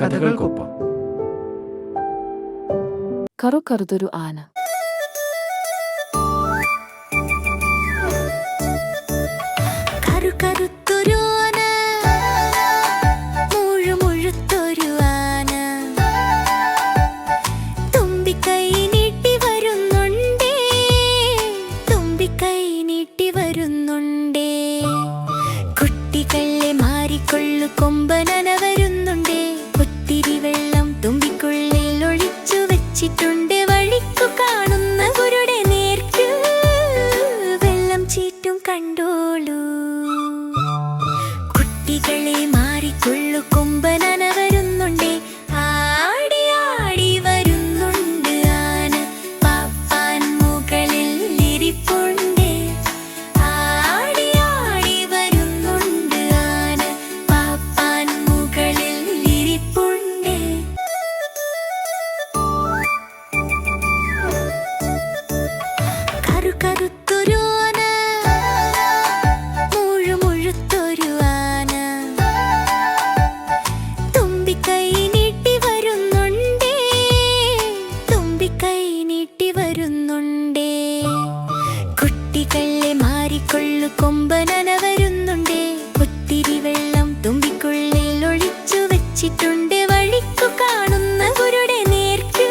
കഥകൾക്കൊപ്പം. കറു കറുതൊരു ആന. കൊമ്പനവരും ആന. മുഴു ആന. നീട്ടി വരുന്നുണ്ടേ. നീട്ടി വരുന്നുണ്ടേ. കുയിലേ മാറിക്കൊള്ളു കൊമ്പനന വരുന്നുണ്ടേ. ഒത്തിരി വെള്ളം തുമ്പിക്കുള്ളിൽ ഒഴിച്ചു വെച്ചിട്ടുണ്ട്. വഴിക്കു കാണുന്ന ഗുരുടെ നേർക്ക്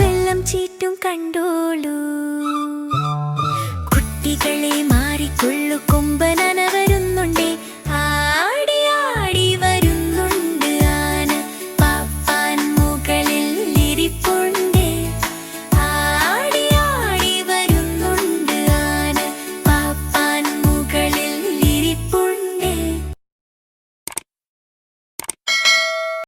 വെള്ളം ചീറ്റും കണ്ടോളൂ. കുട്ടികളെ മാറിക്കൊള്ളു